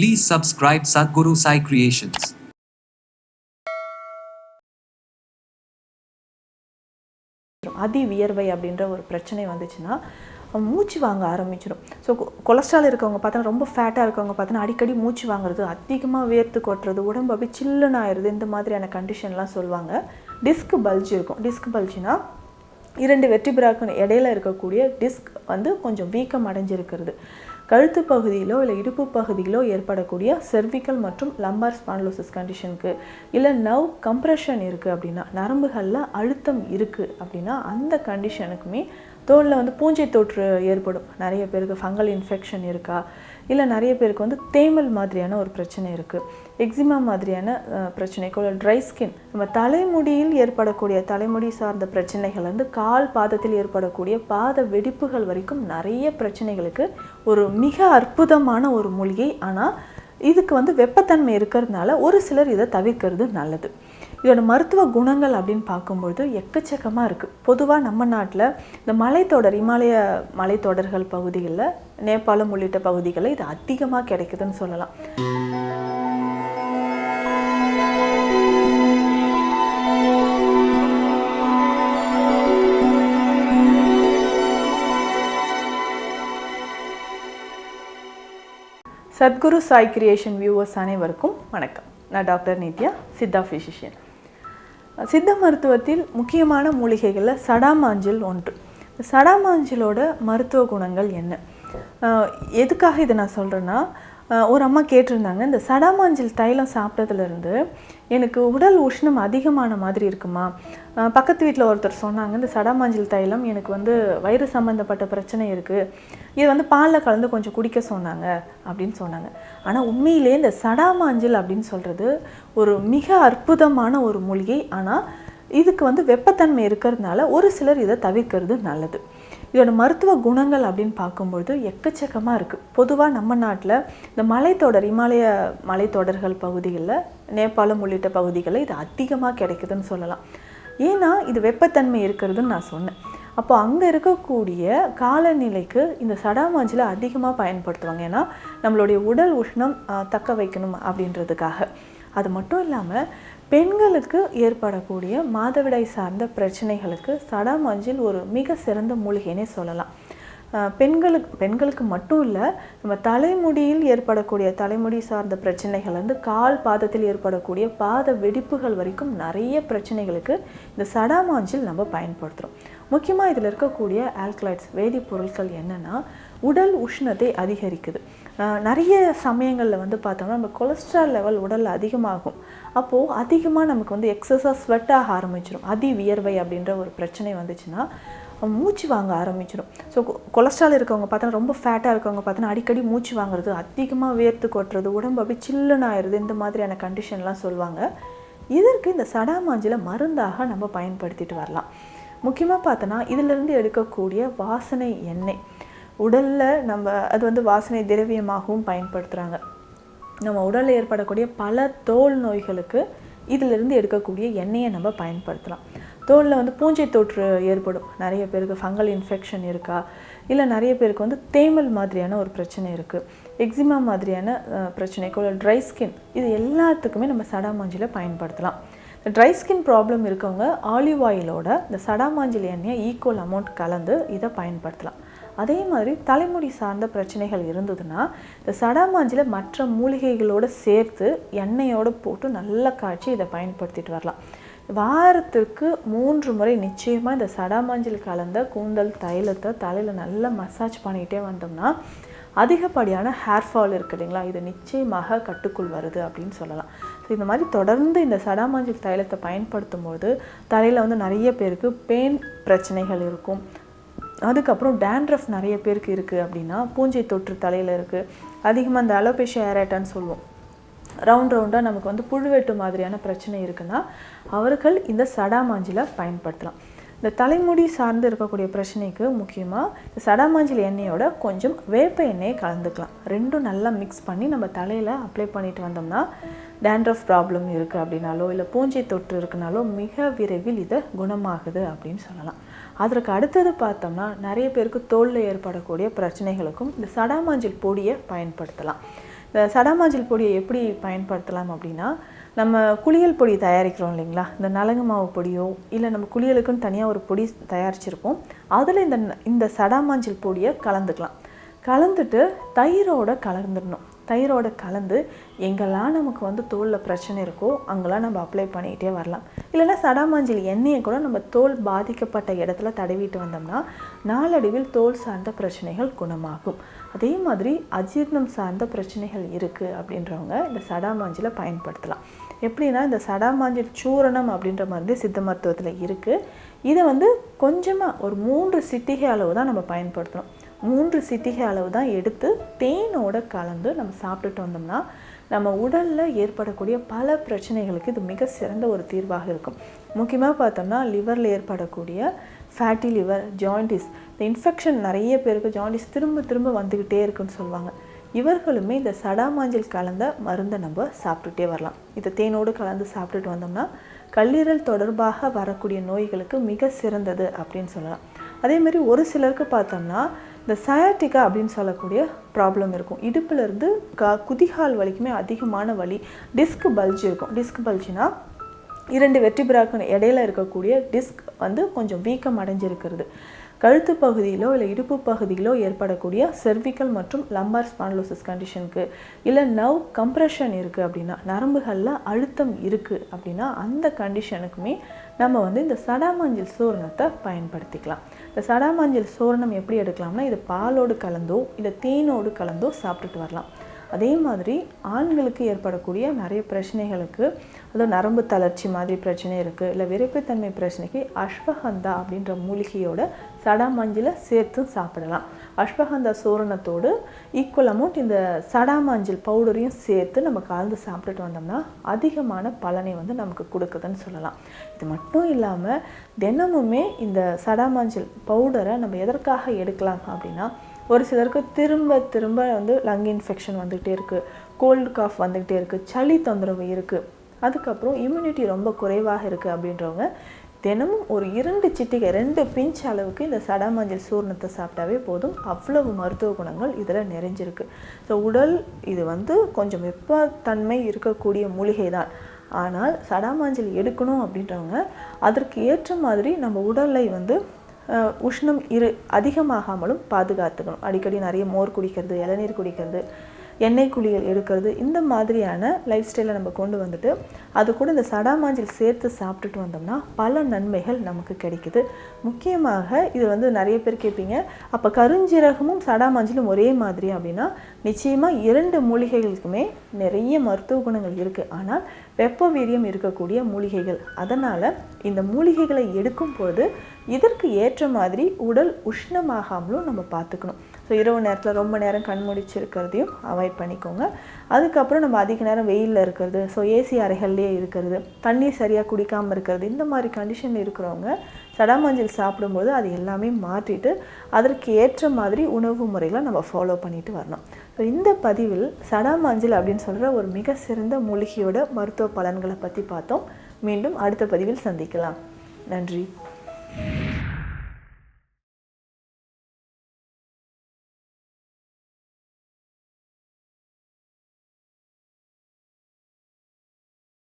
Please subscribe Sadhguru Sai Creations. அதி வியர்வை அப்படின்ற ஒரு பிரச்சனை வந்துச்சுன்னா மூச்சு வாங்க ஆரம்பிச்சிடும் ஸோ கொலஸ்ட்ரால் இருக்கவங்க பார்த்தா ரொம்ப ஃபேட்டாக இருக்கவங்க பார்த்தோன்னா அடிக்கடி மூச்சு வாங்குறது அதிகமாக வேர்த்து கொட்டுறது உடம்பு அப்படியே சில்லுன்னு ஆயிடுது இந்த மாதிரியான கண்டிஷன்லாம் சொல்லுவாங்க. டிஸ்க் பல்ஜ் இருக்கும். டிஸ்க் பல்ஜ்னா இரண்டு வெற்றிபிராக்கு இடையில இருக்கக்கூடிய டிஸ்க் வந்து கொஞ்சம் வீக்கம் அடைஞ்சிருக்கிறது. கழுத்து பகுதியிலோ இல்லை இடுப்பு பகுதியிலோ ஏற்படக்கூடிய செர்விக்கல் மற்றும் லம்பார் ஸ்பான்லோசிஸ் கண்டிஷனுக்கு இல்லை நவ் கம்ப்ரெஷன் இருக்குது அப்படின்னா நரம்புகளில் அழுத்தம் இருக்குது அப்படின்னா அந்த கண்டிஷனுக்குமே தோலில் வந்து பூஞ்சை தொற்று ஏற்படும். நிறைய பேருக்கு ஃபங்கல் இன்ஃபெக்ஷன் இருக்கா? இல்லை நிறைய பேருக்கு வந்து தேமல் மாதிரியான ஒரு பிரச்சனை இருக்குது எக்ஸிமா மாதிரியான பிரச்சனை கூட ட்ரை ஸ்கின் நம்ம தலைமுடியில் ஏற்படக்கூடிய தலைமுடி சார்ந்த பிரச்சனைகள் வந்து கால் பாதத்தில் ஏற்படக்கூடிய பாத வெடிப்புகள் வரைக்கும் நிறைய பிரச்சனைகளுக்கு ஒரு மிக அற்புதமான ஒரு மூலிகை. ஆனால் இதுக்கு வந்து வெப்பத்தன்மை இருக்கிறதுனால ஒரு சிலர் இதை தவிர்க்கிறது நல்லது. இதோட மருத்துவ குணங்கள் அப்படின்னு பார்க்கும்பொழுது எக்கச்சக்கமாக இருக்குது பொதுவாக நம்ம நாட்டில் இந்த மலைத்தொடர் இமாலய மலைத்தொடர்கள் பகுதிகளில் நேபாளம் உள்ளிட்ட பகுதிகளில் இது அதிகமாக கிடைக்குதுன்னு சொல்லலாம். சத்குரு சாய் கிரியேஷன் வியூவர்ஸ் அனைவருக்கும் வணக்கம். நான் டாக்டர் நித்யா சித்தா ஃபிசிஷியன் சித்த மருத்துவத்தில் முக்கியமான மூலிகைகளில் சடாமாஞ்சில் ஒன்று. சடாமாஞ்சிலோட மருத்துவ குணங்கள் என்ன? எதுக்காக இதை நான் சொல்கிறேன்னா ஒரு அம்மா கேட்டிருந்தாங்க இந்த சடாமாஞ்சில் தைலம் சாப்பிட்டதுலேருந்து எனக்கு உடல் உஷ்ணம் அதிகமான மாதிரி இருக்குமா? பக்கத்து வீட்டில் ஒருத்தர் சொன்னாங்க இந்த சடாமாஞ்சில் தைலம் எனக்கு வந்து வயிறு சம்மந்தப்பட்ட பிரச்சனை இருக்குது இது வந்து பாலில் கலந்து கொஞ்சம் குடிக்க சொன்னாங்க அப்படின்னு சொன்னாங்க. ஆனால் உண்மையிலே இந்த சடாமாஞ்சில் அப்படின்னு சொல்கிறது ஒரு மிக அற்புதமான ஒரு மூலிகை. ஆனால் இதுக்கு வந்து வெப்பத்தன்மை இருக்கிறதுனால ஒரு சிலர் இதை தவிர்க்கிறது நல்லது. இதோட மருத்துவ குணங்கள் அப்படின்னு பார்க்கும்பொழுது எக்கச்சக்கமாக இருக்குது பொதுவாக நம்ம நாட்டில் இந்த மலைத்தொடர் இமாலய மலைத்தொடர்கள் பகுதிகளில் நேபாளம் உள்ளிட்ட பகுதிகளில் இது அதிகமாக கிடைக்குதுன்னு சொல்லலாம். ஏன்னா இது வெப்பத்தன்மை இருக்கிறதுன்னு நான் சொன்னேன். அப்போ அங்கே இருக்கக்கூடிய காலநிலைக்கு இந்த சடாமாஞ்சில் அதிகமாக பயன்படுத்துவாங்க. ஏன்னா நம்மளுடைய உடல் உஷ்ணம் தக்க வைக்கணும் அப்படின்றதுக்காக. அது மட்டும் இல்லாமல் பெண்களுக்கு ஏற்படக்கூடிய மாதவிடாய் சார்ந்த பிரச்சனைகளுக்கு சடாமஞ்சில் ஒரு மிக சிறந்த மூலிகைனே சொல்லலாம். பெண்களுக்கு பெண்களுக்கு மட்டும் இல்லை நம்ம தலைமுடியில் ஏற்படக்கூடிய தலைமுடி சார்ந்த பிரச்சனைகள் வந்து கால் பாதத்தில் ஏற்படக்கூடிய பாத வெடிப்புகள் வரைக்கும் நிறைய பிரச்சனைகளுக்கு இந்த சடாமாஞ்சில் நம்ம பயன்படுத்துகிறோம் முக்கியமாக இதில் இருக்கக்கூடிய ஆல்கலைட்ஸ் வேதிப்பொருட்கள் என்னென்னா உடல் உஷ்ணத்தை அதிகரிக்குது. நிறைய சமயங்களில் வந்து பார்த்தோம்னா நம்ம கொலஸ்ட்ரால் லெவல் உடலில் அதிகமாகும். அப்போது அதிகமாக நமக்கு வந்து எக்ஸஸாக ஸ்வெட் ஆக ஆரம்பிச்சிடும் அதி வியர்வை அப்படின்ற ஒரு பிரச்சனை வந்துச்சுன்னா மூச்சு வாங்க ஆரம்பிச்சிடும் ஸோ கொலஸ்ட்ரால் இருக்கவங்க பார்த்தா ரொம்ப ஃபேட்டாக இருக்கவங்க பார்த்தோன்னா அடிக்கடி மூச்சு வாங்குறது அதிகமாக வேர்த்து கொட்டுறது உடம்பு அப்படியே சில்லுன்னு ஆயிடுது இந்த மாதிரியான கண்டிஷன்லாம் சொல்லுவாங்க. இதற்கு இந்த சடாமாஞ்சில மருந்தாக நம்ம பயன்படுத்திட்டு வரலாம். முக்கியமாக பார்த்தோன்னா இதிலிருந்து எடுக்கக்கூடிய வாசனை எண்ணெய். உடலில் நம்ம அது வந்து வாசனை திரவியமாகவும் பயன்படுத்துகிறாங்க நம்ம உடலில் ஏற்படக்கூடிய பல தோல் நோய்களுக்கு இதிலிருந்து எடுக்கக்கூடிய எண்ணெயை நம்ம பயன்படுத்தலாம். தோலில் வந்து பூஞ்சை தொற்று ஏற்படும். நிறைய பேருக்கு ஃபங்கல் இன்ஃபெக்ஷன் இருக்கா? இல்லை நிறைய பேருக்கு வந்து தேமல் மாதிரியான ஒரு பிரச்சனை இருக்குது எக்ஸிமா மாதிரியான அஹ், பிரச்சனைக்கு ட்ரை ஸ்கின் இது எல்லாத்துக்குமே நம்ம சடாமாஞ்சியில் பயன்படுத்தலாம். இந்த ட்ரை ஸ்கின் ப்ராப்ளம் இருக்கவங்க ஆலிவ் ஆயிலோட இந்த சடாமாஞ்சில் எண்ணெயை ஈக்குவல் அமௌண்ட் கலந்து இதை பயன்படுத்தலாம். அதே மாதிரி தலைமுடி சார்ந்த பிரச்சனைகள் இருந்ததுன்னா இந்த சடாமாஞ்சில மற்ற மூலிகைகளோடு சேர்த்து எண்ணெயோடு போட்டு நல்லா காய்ச்சி இதை பயன்படுத்திட்டு வரலாம். வாரத்துக்கு மூன்று முறை நிச்சயமாக இந்த சடாமாஞ்சில் கலந்த கூந்தல் தைலத்தை தலையில் நல்லா மசாஜ் பண்ணிக்கிட்டே வந்தோம்னா அதிகப்படியான ஹேர் ஃபால் இருக்கு இல்லைங்களா? இது நிச்சயமாக கட்டுக்குள் வருது அப்படின்னு சொல்லலாம். ஸோ இந்த மாதிரி தொடர்ந்து இந்த சடாமாஞ்சில் தைலத்தை பயன்படுத்தும் போது தலையில் வந்து நிறைய பேருக்கு பெயின் பிரச்சனைகள் இருக்கும். அதுக்கப்புறம் டேண்ட்ரஃப் நிறைய பேருக்கு இருக்குது அப்படின்னா பூஞ்சை தொற்று தலையில் இருக்குது அதிகமாக அந்த அலோபேஷியா ஏரேட்டான்னு சொல்லுவோம். ரவுண்ட் ரவுண்டாக நமக்கு வந்து புழுவெட்டு மாதிரியான பிரச்சனை இருக்குன்னா அவர்கள் இந்த சடாமாஞ்சில பயன்படுத்தலாம். இந்த தலைமுடி சார்ந்து இருக்கக்கூடிய பிரச்சனைக்கு முக்கியமாக இந்த சடாமாஞ்சில் எண்ணெயோட கொஞ்சம் வேப்ப எண்ணெயை கலந்துக்கலாம். ரெண்டும் நல்லா மிக்ஸ் பண்ணி நம்ம தலையில் அப்ளை பண்ணிட்டு வந்தோம்னா டேண்ட்ரஃப் ப்ராப்ளம் இருக்குது அப்படின்னாலோ இல்லை பூஞ்சை தொற்று இருக்குனாலோ மிக விரைவில் இது குணமாகுது அப்படின்னு சொல்லலாம். அதற்கு அடுத்தது பார்த்தோம்னா நிறைய பேருக்கு தோலில் ஏற்படக்கூடிய பிரச்சனைகளுக்கும் இந்த சடாமாஞ்சில் பொடியை பயன்படுத்தலாம். இந்த சடாமாஞ்சில் பொடியை எப்படி பயன்படுத்தலாம் அப்படின்னா நம்ம குளியல் பொடி தயாரிக்கிறோம் இல்லைங்களா? இந்த நலங்கு மாவு பொடியோ இல்லை நம்ம குளியலுக்குன்னு தனியாக ஒரு பொடி தயாரிச்சிருப்போம். அதில் இந்த இந்த சடாமாஞ்சில் பொடியை கலந்துக்கலாம். கலந்துட்டு தயிரோட கலந்துடணும். தயிரோட கலந்து எங்கெல்லாம் நமக்கு வந்து தோலில் பிரச்சனை இருக்கோ அங்கெல்லாம் நம்ம அப்ளை பண்ணிக்கிட்டே வரலாம். இல்லைன்னா சடாமாஞ்சில் எண்ணெயை கூட நம்ம தோல் பாதிக்கப்பட்ட இடத்துல தடவிட்டு வந்தோம்னா நாளடைவில் தோல் சார்ந்த பிரச்சனைகள் குணமாகும். அதே மாதிரி அஜீர்ணம் சார்ந்த பிரச்சனைகள் இருக்குது அப்படின்றவங்க இந்த சடாமாஞ்சில பயன்படுத்தலாம். எப்படின்னா இந்த சடாமாஞ்சில் சூரணம் அப்படின்ற மருந்து சித்த மருத்துவத்தில் இருக்குது இதை வந்து கொஞ்சமாக ஒரு மூன்று சிட்டிகை அளவு தான் நம்ம பயன்படுத்தணும். மூன்று சிட்டிகை அளவு தான் எடுத்து தேனோட கலந்து நம்ம சாப்பிட்டுட்டு வந்தோம்னா நம்ம உடலில் ஏற்படக்கூடிய பல பிரச்சனைகளுக்கு இது மிக சிறந்த ஒரு தீர்வாக இருக்கும். முக்கியமாக பார்த்தோம்னா லிவரில் ஏற்படக்கூடிய ஃபேட்டி லிவர் ஜாயிண்டிஸ் இந்த இன்ஃபெக்ஷன் நிறைய பேருக்கு ஜாயிண்டிஸ் திரும்ப திரும்ப வந்துக்கிட்டே இருக்குன்னு சொல்லுவாங்க. இவர்களுமே இந்த சடாமாஞ்சில் கலந்த மருந்தை நம்ம சாப்பிட்டுட்டே வரலாம். இதை தேனோடு கலந்து சாப்பிட்டுட்டு வந்தோம்னா கல்லீரல் தொடர்பாக வரக்கூடிய நோய்களுக்கு மிக சிறந்தது அப்படின்னு சொல்லலாம். அதே மாதிரி ஒரு சிலருக்கு பார்த்தோம்னா இந்த சயாட்டிகா அப்படின்னு சொல்லக்கூடிய ப்ராப்ளம் இருக்கும். இடுப்புலேருந்து க குதிகால் வலிக்குமே அதிகமான வலி. டிஸ்க் பல்ஜ் இருக்கும். டிஸ்க் பல்ஜினா இரண்டு வெற்றிபிராக்கு இடையில இருக்கக்கூடிய டிஸ்க் வந்து கொஞ்சம் வீக்கம் அடைஞ்சிருக்கிறது. கழுத்து பகுதியிலோ இல்லை இடுப்பு பகுதியிலோ ஏற்படக்கூடிய செர்விக்கல் மற்றும் லம்பார் ஸ்பான்லோசிஸ் கண்டிஷனுக்கு இல்லை நவ் கம்ப்ரெஷன் இருக்குது அப்படின்னா நரம்புகளில் அழுத்தம் இருக்குது அப்படின்னா அந்த கண்டிஷனுக்குமே நம்ம வந்து இந்த சடாமஞ்சள் சூரணத்தை பயன்படுத்திக்கலாம். இந்த சடாமஞ்சள் சூரணம் எப்படி எடுக்கலாம்னா இது பாலோடு கலந்தோ இல்லை தேனோடு கலந்தோ சாப்பிட்டுட்டு வரலாம். அதே மாதிரி ஆண்களுக்கு ஏற்படக்கூடிய நிறைய பிரச்சனைகளுக்கு அதுவும் நரம்பு தளர்ச்சி மாதிரி பிரச்சனை இருக்குது இல்லை விரைப்புத்தன்மை பிரச்சனைக்கு அஸ்வகந்தா அப்படின்ற மூலிகையோட சடாமஞ்சில் சேர்த்து சாப்பிடலாம். அஸ்வகந்தா சூரணத்தோடு ஈக்குவல் அமௌண்ட் இந்த சடாமஞ்சள் பவுடரையும் சேர்த்து நம்ம கலந்து சாப்பிட்டுட்டு வந்தோம்னா அதிகமான பலனை வந்து நமக்கு கொடுக்குதுன்னு சொல்லலாம். இது மட்டும் இல்லாமல் தினமுமே இந்த சடாமஞ்சள் பவுடரை நம்ம எதற்காக எடுக்கலாம் அப்படின்னா ஒரு சிலருக்கு திரும்ப திரும்ப வந்து லங் இன்ஃபெக்ஷன் வந்துகிட்டே இருக்குது கோல்டு காஃப் வந்துக்கிட்டே இருக்குது சளி தொந்தரவு இருக்குது அதுக்கப்புறம் இம்யூனிட்டி ரொம்ப குறைவாக இருக்குது அப்படின்றவங்க தினமும் ஒரு இரண்டு சிட்டிகை ரெண்டு பிஞ்ச் அளவுக்கு இந்த சடாமஞ்சள் சூர்ணத்தை சாப்பிட்டாவே போதும். அவ்வளவு மருத்துவ குணங்கள் இதில் நிறைஞ்சிருக்கு. ஸோ உடல் இது வந்து கொஞ்சம் வெப்பத்தன்மை இருக்கக்கூடிய மூலிகை தான். ஆனால் சடாமாஞ்சல் எடுக்கணும் அப்படின்றவங்க அதற்கு ஏற்ற மாதிரி நம்ம உடலை வந்து உஷ்ணம் இரு அதிகமாகாமலும் பாதுகாத்துக்கணும். அடிக்கடி நிறைய மோர் குடிக்கிறது இளநீர் குடிக்கிறது எண்ணெய் குளியல் எடுக்கிறது இந்த மாதிரியான லைஃப் ஸ்டைலை நம்ம கொண்டு வந்துட்டு அது கூட இந்த சடாமாஞ்சில் சேர்த்து சாப்பிட்டுட்டு வந்தோம்னா பல நன்மைகள் நமக்கு கிடைக்குது. முக்கியமாக இது வந்து நிறைய பேர் கேட்பீங்க அப்போ கருஞ்சீரகமும் சடாமாஞ்சிலும் ஒரே மாதிரி அப்படின்னா நிச்சயமாக இரண்டு மூலிகைகளுக்குமே நிறைய மருத்துவ குணங்கள் இருக்குது ஆனால் வெப்ப வீரியம் இருக்கக்கூடிய மூலிகைகள். அதனால் இந்த மூலிகைகளை எடுக்கும்போது இதற்கு ஏற்ற மாதிரி உடல் உஷ்ணமாகாமலும் நம்ம பார்த்துக்கணும். ஸோ இரவு நேரத்தில் ரொம்ப நேரம் கண் முடிச்சிருக்கிறதையும் அவாய்ட் பண்ணிக்கோங்க. அதுக்கப்புறம் நம்ம அதிக நேரம் வெயிலில் இருக்கிறது ஸோ ஏசி அறைகள்லேயே இருக்கிறது தண்ணி சரியாக குடிக்காமல் இருக்கிறது இந்த மாதிரி கண்டிஷனில் இருக்கிறவங்க சடாமஞ்சள் சாப்பிடும்போது அது எல்லாமே மாற்றிட்டு அதற்கு ஏற்ற மாதிரி உணவு முறைகளை நம்ம ஃபாலோ பண்ணிட்டு வரணும். ஸோ இந்த பதிவில் சடாமஞ்சள் அப்படின்னு சொல்கிற ஒரு மிக சிறந்த மூலிகையோட மருத்துவ பலன்களை பற்றி பார்த்தோம். மீண்டும் அடுத்த பதிவில் சந்திக்கலாம். நன்றி.